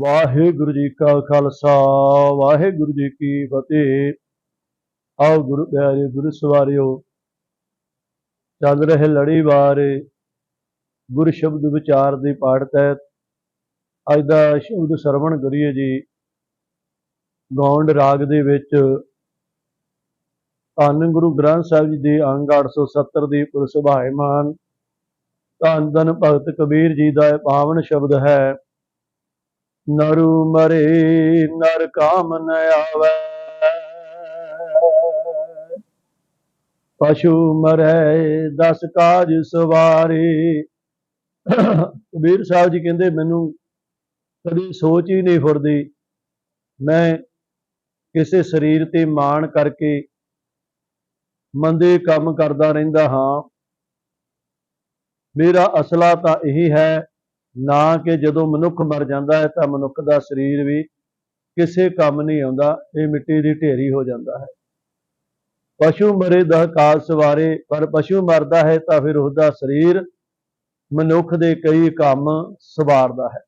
ਵਾਹਿਗੁਰੂ ਜੀ ਕਾ ਖਾਲਸਾ, ਵਾਹਿਗੁਰੂ ਜੀ ਕੀ ਫਤਿਹ। ਆਓ ਗੁਰੂ ਪਿਆਰੇ ਗੁਰੂ ਸਵਾਰਿਓ ਚੱਲ ਰਹੇ ਲੜੀਵਾਰ ਗੁਰ ਸ਼ਬਦ ਵਿਚਾਰ ਦੇ ਪਾਠ ਤਹਿਤ। ਅੱਜ ਦਾ ਸ਼ਬਦ ਸਰਵਣ ਕਰੀਏ ਜੀ। ਗੌਂਡ ਰਾਗ ਦੇ ਵਿੱਚ ਧੰਨ ਗੁਰੂ ਗ੍ਰੰਥ ਸਾਹਿਬ ਜੀ ਦੇ ਅੰਗ 870 ਦੀ ਪੁਰਸਭਾਇਮਾਨ ਧੰਨ ਧੰਨ ਭਗਤ ਕਬੀਰ ਜੀ ਦਾ ਪਾਵਨ ਸ਼ਬਦ ਹੈ। ਨਰੂ ਮਰੇ, ਨਰ ਕਾਮ ਨ ਆਵੈ। ਪਸ਼ੂ ਮਰੇ, ਦਸ ਕਾਜ ਸਵਾਰੇ। ਕਬੀਰ ਸਾਹਿਬ ਜੀ ਕਹਿੰਦੇ, ਮੈਨੂੰ ਕਦੀ ਸੋਚ ਹੀ ਨਹੀਂ ਫੁਰਦੀ ਮੈਂ ਕਿਸੇ ਸਰੀਰ ਤੇ ਮਾਣ ਕਰਕੇ ਮੰਦੇ ਕੰਮ ਕਰਦਾ ਰਹਿੰਦਾ ਹਾਂ। ਮੇਰਾ ਅਸਲਾ ਤਾਂ ਇਹੀ ਹੈ ਨਾ ਕਿ ਜਦੋਂ ਮਨੁੱਖ ਮਰ ਜਾਂਦਾ ਹੈ ਤਾਂ ਮਨੁੱਖ ਦਾ ਸਰੀਰ ਵੀ ਕਿਸੇ ਕੰਮ ਨਹੀਂ ਆਉਂਦਾ, ਇਹ ਮਿੱਟੀ ਦੀ ਢੇਰੀ ਹੋ ਜਾਂਦਾ ਹੈ। ਪਸ਼ੂ ਮਰੇ ਦਾ ਕਾਲ ਸਵਾਰੇ, ਪਰ ਪਸ਼ੂ ਮਰਦਾ ਹੈ ਤਾਂ ਫਿਰ ਉਹਦਾ ਸਰੀਰ ਮਨੁੱਖ ਦੇ ਕਈ ਕੰਮ ਸਵਾਰਦਾ ਹੈ।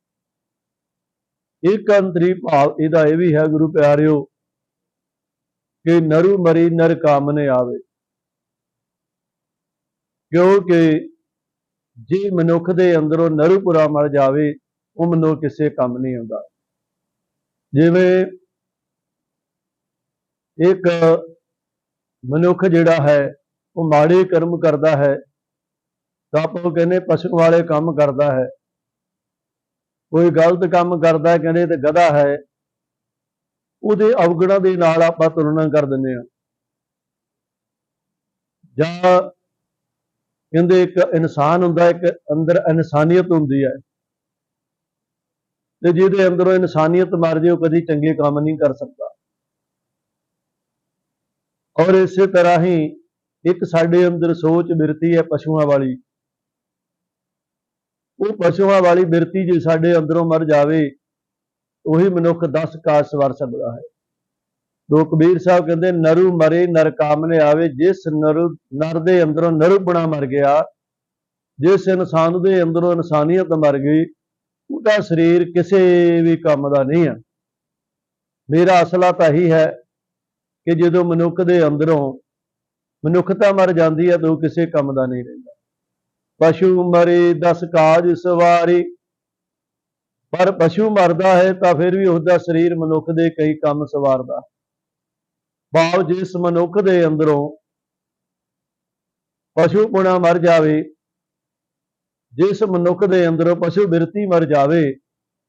ਇੱਕ ਅੰਤਰੀ ਭਾਵ ਇਹਦਾ ਇਹ ਵੀ ਹੈ, ਗੁਰੂ ਪਿਆਰਿਓ, ਕਿ ਨਰੂ ਮਰੀ ਨਰ ਕਾਮ ਨੇ ਆਵੇ। ਕਿਉਂਕਿ ਜੇ ਮਨੁੱਖ ਦੇ ਅੰਦਰੋਂ ਨਰੂਪੁਰਾ ਮਰ ਜਾਵੇ, ਉਹ ਮਨੁੱਖ ਕਿਸੇ ਕੰਮ ਨਹੀਂ ਆਉਂਦਾ ਜਿਵੇਂ ਇੱਕ ਮਨੁੱਖ ਜਿਹੜਾ ਹੈ, ਉਹ ਮਾੜੇ ਕਰਮ ਕਰਦਾ ਹੈ, ਤਾਂ ਆਪਾਂ ਉਹ ਕਹਿੰਦੇ ਪਸ਼ੂ ਵਾਲੇ ਕੰਮ ਕਰਦਾ ਹੈ। ਕੋਈ ਗਲਤ ਕੰਮ ਕਰਦਾ ਕਹਿੰਦੇ ਤੇ ਗਧਾ ਹੈ, ਉਹਦੇ ਅਵਗੁਣਾਂ ਦੇ ਨਾਲ ਆਪਾਂ ਤੁਲਨਾ ਕਰ ਦਿੰਦੇ ਆ ਜਾਂ ਕਹਿੰਦੇ ਇੱਕ ਇਨਸਾਨ ਹੁੰਦਾ, ਇੱਕ ਅੰਦਰ ਇਨਸਾਨੀਅਤ ਹੁੰਦੀ ਹੈ। ਤੇ ਜਿਹਦੇ ਅੰਦਰੋਂ ਇਨਸਾਨੀਅਤ ਮਰ ਜੇ ਉਹ ਕਦੀ ਚੰਗੇ ਕੰਮ ਨਹੀਂ ਕਰ ਸਕਦਾ। ਔਰ ਇਸੇ ਤਰ੍ਹਾਂ ਹੀ ਇੱਕ ਸਾਡੇ ਅੰਦਰ ਸੋਚ ਬਿਰਤੀ ਹੈ ਪਸ਼ੂਆਂ ਵਾਲੀ। ਉਹ ਪਸ਼ੂਆਂ ਵਾਲੀ ਬਿਰਤੀ ਜੇ ਸਾਡੇ ਅੰਦਰੋਂ ਮਰ ਜਾਵੇ, ਉਹੀ ਮਨੁੱਖ 10 ਕਾਸ਼ ਸਵਾਰ ਸਕਦਾ ਹੈ। ਦੋ ਕਬੀਰ ਸਾਹਿਬ ਕਹਿੰਦੇ, ਨਰੂ ਮਰੇ, ਨਰ ਕਾਮ ਆਵੇ, ਜਿਸ ਨਰੂ, ਨਰ ਦੇ ਅੰਦਰੋਂ ਨਰੂ ਬਣਾ ਮਰ ਗਿਆ, ਜਿਸ ਇਨਸਾਨ ਦੇ ਅੰਦਰੋਂ ਇਨਸਾਨੀਅਤ ਮਰ ਗਈ, ਉਹਦਾ ਸਰੀਰ ਕਿਸੇ ਵੀ ਕੰਮ ਦਾ ਨਹੀਂ ਹੈ ਮੇਰਾ ਅਸਲਾ ਤਾਂ ਇਹੀ ਹੈ ਕਿ ਜਦੋਂ ਮਨੁੱਖ ਦੇ ਅੰਦਰੋਂ ਮਨੁੱਖਤਾ ਮਰ ਜਾਂਦੀ ਹੈ ਤਾਂ ਉਹ ਕਿਸੇ ਕੰਮ ਦਾ ਨਹੀਂ ਰਹਿੰਦਾ। ਪਸ਼ੂ ਮਰੇ, ਦਸ ਕਾਜ ਸਵਾਰੀ, ਪਰ ਪਸ਼ੂ ਮਰਦਾ ਹੈ ਤਾਂ ਫਿਰ ਵੀ ਉਹਦਾ ਸਰੀਰ ਮਨੁੱਖ ਦੇ ਕਈ ਕੰਮ ਸਵਾਰਦਾ। ਭਾਵ ਜਿਸ ਮਨੁੱਖ ਦੇ ਅੰਦਰੋਂ ਪਸ਼ੂ ਪੁਣਾ ਮਰ ਜਾਵੇ, ਜਿਸ ਮਨੁੱਖ ਦੇ ਅੰਦਰੋਂ ਪਸ਼ੂ ਬਿਰਤੀ ਮਰ ਜਾਵੇ,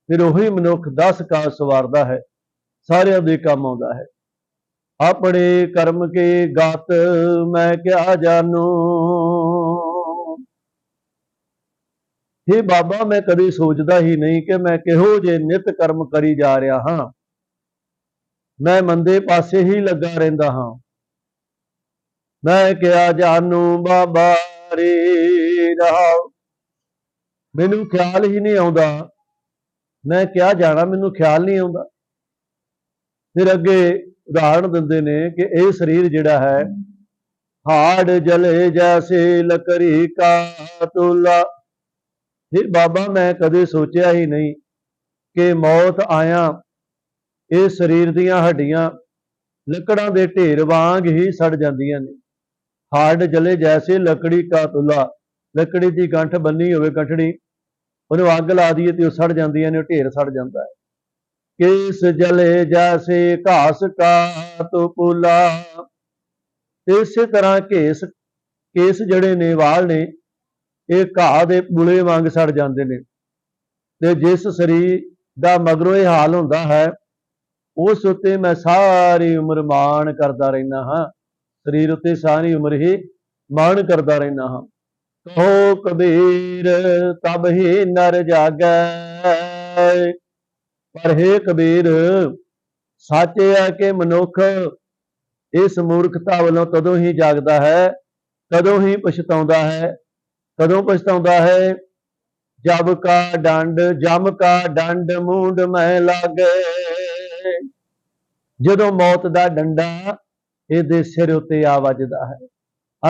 ਫਿਰ ਉਹੀ ਮਨੁੱਖ 10 ਕਾਜ ਸਵਾਰਦਾ ਹੈ, ਸਾਰਿਆਂ ਦੇ ਕੰਮ ਆਉਂਦਾ ਹੈ। ਆਪਣੇ ਕਰਮ ਕੇ ਗਤ ਮੈਂ ਕਿਆ ਜਾਣੂ। हे ਬਾਬਾ, ਮੈਂ ਕਦੇ ਸੋਚਦਾ ਹੀ ਨਹੀਂ ਕਿ ਮੈਂ ਕਿਹੋ ਜੇ ਨਿਤ ਕਰਮ ਕਰੀ ਜਾ ਰਿਹਾ ਹਾਂ। ਮੈਂ ਮੰਦੇ ਪਾਸੇ ਹੀ ਲੱਗਾ ਰਹਿੰਦਾ ਹਾਂ। ਮੈਂ ਕਿਹਾ, ਜਾਨੂ ਬਾਬਾ, ਰੇ ਰਹਾਉ ਮੈਨੂੰ ਖਿਆਲ ਹੀ ਨਹੀਂ ਆਉਂਦਾ। ਮੈਂ ਕਿਹਾ, ਜਾਣਾ, ਮੈਨੂੰ ਖਿਆਲ ਨਹੀਂ ਆਉਂਦਾ। ਫਿਰ ਅੱਗੇ ਉਦਾਹਰਣ ਦਿੰਦੇ ਨੇ ਕਿ ਇਹ ਸਰੀਰ ਜਿਹੜਾ ਹੈ, ਹਾੜ ਜਲੇ ਜੈਸੇ ਲਕੜੀ ਕਾ ਤੁਲਾ। ਫਿਰ ਬਾਬਾ, ਮੈਂ ਕਦੇ ਸੋਚਿਆ ਹੀ ਨਹੀਂ ਕਿ ਮੌਤ ਆਇਆ ਇਹ ਸਰੀਰ ਦੀਆਂ ਹੱਡੀਆਂ ਲੱਕੜਾਂ ਦੇ ਢੇਰ ਵਾਂਗ ਹੀ ਸੜ ਜਾਂਦੀਆਂ ਨੇ। ਹਾਰਡ ਜਲੇ ਜੈਸੇ ਲੱਕੜੀ ਕਾ ਤੁਲਾ, ਲੱਕੜੀ ਦੀ ਗੰਠ ਬੰਨੀ ਹੋਵੇ ਗੰਠੜੀ, ਉਹਨੂੰ ਅੱਗ ਲਾ ਦਈਏ ਤੇ ਉਹ ਸੜ ਜਾਂਦੀਆਂ ਨੇ, ਉਹ ਢੇਰ ਸੜ ਜਾਂਦਾ ਹੈ। ਕੇਸ ਜਲੇ ਜੈਸੇ ਘਾਸ ਕਾ ਤੁਪੁਲਾ, ਇਸੇ ਤਰ੍ਹਾਂ ਕੇਸ ਕੇਸ ਜਿਹੜੇ ਨੇ ਵਾਲ ਨੇ, ਇਹ ਘਾਹ ਦੇ ਬੁਲੇ ਵਾਂਗ ਸੜ ਜਾਂਦੇ ਨੇ। ਤੇ ਜਿਸ ਸਰੀਰ ਦਾ ਮਗਰੋਂ ਇਹ ਹਾਲ ਹੁੰਦਾ ਹੈ ਉਸ ਉੱਤੇ ਮੈਂ ਸਾਰੀ ਉਮਰ ਮਾਣ ਕਰਦਾ ਰਹਿਣਾ ਹਾਂ। ਸਰੀਰ ਉੱਤੇ ਸਾਰੀ ਉਮਰ ਹੀ ਮਾਣ ਕਰਦਾ ਰਹਿਣਾ ਹਾਂ। ਕਹੋ ਕਬੀਰ ਤਬ ਹੀ ਨਰ ਜਾਗੈ। ਪਰ ਹੈ ਕਬੀਰ, ਸੱਚ ਹੈ ਕਿ ਮਨੁੱਖ ਇਸ ਮੂਰਖਤਾ ਵੱਲੋਂ ਕਦੋਂ ਹੀ ਜਾਗਦਾ ਹੈ ਕਦੋਂ ਹੀ ਪਛਤਾਉਂਦਾ ਹੈ ਕਦੋਂ ਪਛਤਾਉਂਦਾ ਹੈ ਜਬ ਕਾ ਡੰਡ, ਜਮ ਕਾ ਡੰਡ ਮੂੰਡ ਮੈਂ ਲਾਗੇ। ਜਦੋਂ ਮੌਤ ਦਾ ਡੰਡਾ ਇਹਦੇ ਸਿਰ ਉੱਤੇ ਆ ਵੱਜਦਾ ਹੈ।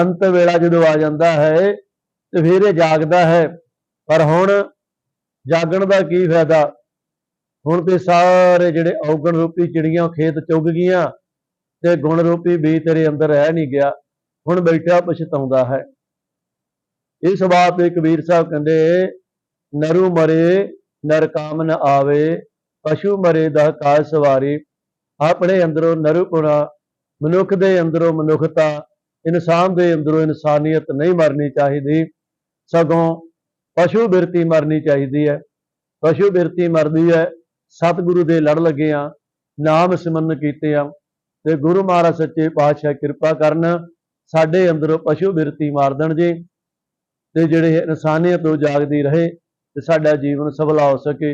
ਅੰਤ ਵੇਲਾ ਜਦੋਂ ਆ ਜਾਂਦਾ ਹੈ, ਤੇ ਫਿਰ ਇਹ ਜਾਗਦਾ ਹੈ। ਪਰ ਹੁਣ ਜਾਗਣ ਦਾ ਕੀ ਫਾਇਦਾ? ਹੁਣ ਤੇ ਸਾਰੇ ਜਿਹੜੇ ਔਗਣ ਰੂਪੀ ਚਿੜੀਆਂ ਖੇਤ ਚੁੱਗ ਗਈਆਂ ਤੇ ਗੁਣ ਰੂਪੀ ਬੀ ਤੇਰੇ ਅੰਦਰ ਰਹਿ ਨਹੀਂ ਗਿਆ। ਹੁਣ ਬੈਠਾ ਪਛਤਾਉਂਦਾ ਹੈ। ਇਸ ਬਾਤ ਤੇ ਕਬੀਰ ਸਾਹਿਬ ਕਹਿੰਦੇ, ਨਰੂ ਮਰੇ ਨਰ ਕਾਮ ਨ ਆਵੇ ਪਸ਼ੂ ਮਰੇ ਦਾ ਕਾਜ ਸਵਾਰੀ, ਆਪਣੇ ਅੰਦਰੋਂ ਨਰੂਪੁਣਾ ਮਨੁੱਖ ਦੇ ਅੰਦਰੋਂ ਮਨੁੱਖਤਾ, ਇਨਸਾਨ ਦੇ ਅੰਦਰੋਂ ਇਨਸਾਨੀਅਤ ਨਹੀਂ ਮਰਨੀ ਚਾਹੀਦੀ, ਸਗੋਂ ਪਸ਼ੂ ਬਿਰਤੀ ਮਰਨੀ ਚਾਹੀਦੀ ਹੈ। ਪਸ਼ੂ ਬਿਰਤੀ ਮਰਦੀ ਹੈ, ਸਤਿਗੁਰੂ ਦੇ ਲੜ ਲੱਗੇ ਆ ਨਾਮ ਸਿਮਰਨ ਕੀਤੇ ਆ ਤੇ ਗੁਰੂ ਮਹਾਰਾਜ ਸੱਚੇ ਪਾਤਸ਼ਾਹ ਕਿਰਪਾ ਕਰਨ, ਸਾਡੇ ਅੰਦਰੋਂ ਪਸ਼ੂ ਬਿਰਤੀ ਮਾਰ ਦੇਣ ਜੀ, ਤੇ ਜਿਹੜੇ ਇਨਸਾਨੀਅਤ ਉਹ ਜਾਗਦੀ ਰਹੇ, ਤੇ ਸਾਡਾ ਜੀਵਨ ਸਫਲਾ ਹੋ ਸਕੇ।